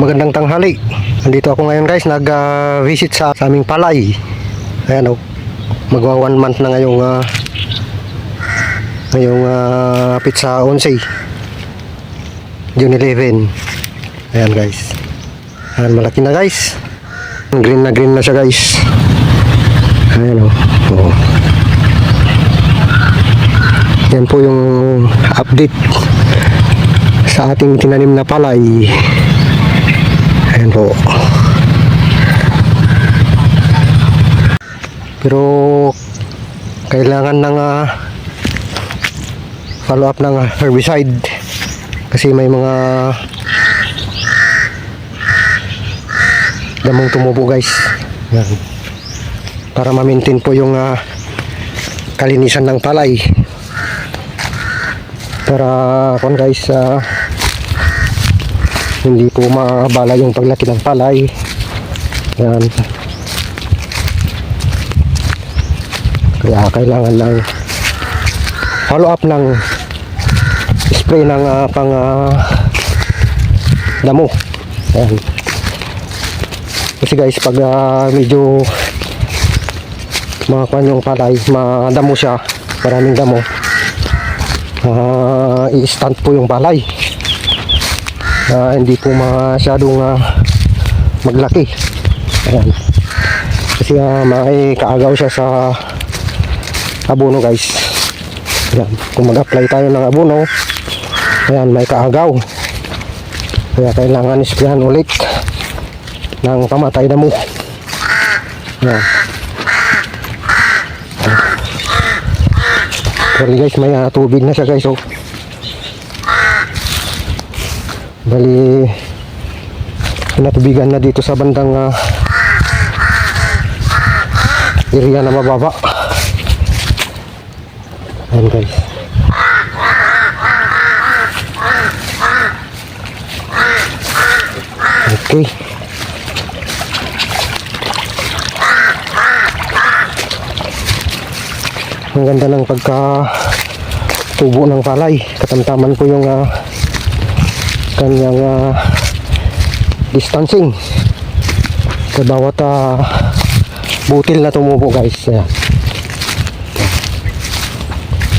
Magandang tanghali. Nandito ako ngayon guys, nag-visit sa, sa aming palay. Ayan o. Magwa one month na ngayong uh, ngayong uh, pizza 11. June 11. Ayan guys. Ayan, malaki na guys. Green na green na siya guys. Ayan o. Oh. Yan po yung update sa ating tinanim na palay. Ayan po. Pero kailangan ng ah, follow up ng herbicide kasi may mga damong tumubo guys. Yan. Para ma-maintain po yung ah, kalinisan ng palay. Para kon guys ah, hindi po mabala yung paglaki ng palay. Yan. Kaya kailangan ng follow up ng spray ng ah, pang ah, damo. Yan. Kasi guys, pag ah, medyo makakuha yung palay, madamo siya, maraming damo, ah, i-stand po yung palay. Ah, hindi po masyadong ah, maglaki. Ayan. Kasi uh, may kaagaw siya sa abono guys. Ayan. Kung mag-apply tayo ng abono, ayan, may kaagaw. Kaya kailangan isprayan ulit ng pamatay na mo. Ayan. Sorry guys, may ah, tubig na siya guys. Oh. Bali, natubigan na dito sa bandang ah, area na mababa. Ayan guys. Okay. Ang ganda ng pagka tubo ng palay. Katamtaman po yung ah, kanyang ah, distancing sa bawat ah, butil na tumubo guys Ayan.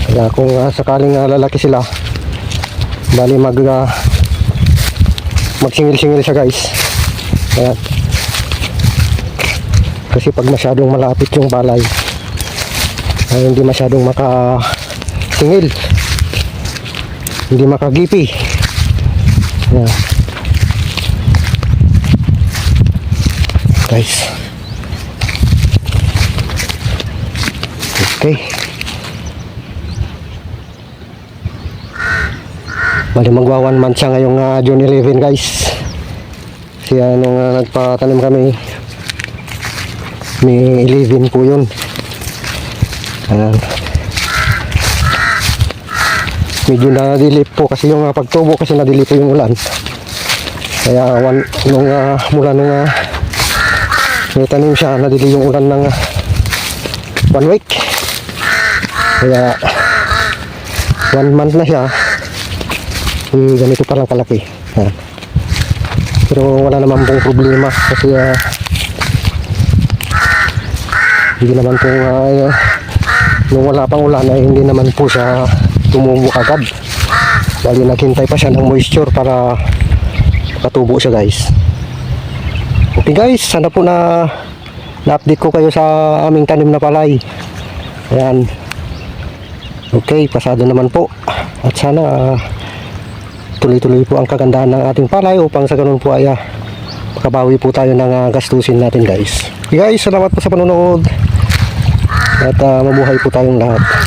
kaya kung ah, sakaling ah, lalaki sila bali mag ah, magsingil-singil siya guys Ayan. kasi pag masyadong malapit yung balay ay hindi masyadong makasingil hindi makagipi Ayan. Guys. Okay. Bali magwa one month siya ngayong uh, June 11 guys. Siya nung uh, nagpatanim kami May 11 po yun. Ayan. Medyo nadilip po kasi yung uh, pagtubo kasi nadilip po yung ulan. Kaya one, nung uh, mula nung uh, may tanim siya, nadili yung ulan ng uh, one week. Kaya one month na siya. Eh, ganito pa lang kalaki. Ayan. Pero wala naman pong problema kasi uh, hindi naman po uh, nung wala pang ulan ay hindi naman po siya tumubo agad. Bali naghintay pa siya ng moisture para makatubo siya guys. Okay guys, sana po na na-update ko kayo sa aming tanim na palay. Ayan. Okay, pasado naman po. At sana tuloy-tuloy po ang kagandahan ng ating palay upang sa ganun po ay ah, makabawi po tayo ng ah, gastusin natin guys. Okay guys, salamat po sa panonood. At ah, mabuhay po tayong lahat.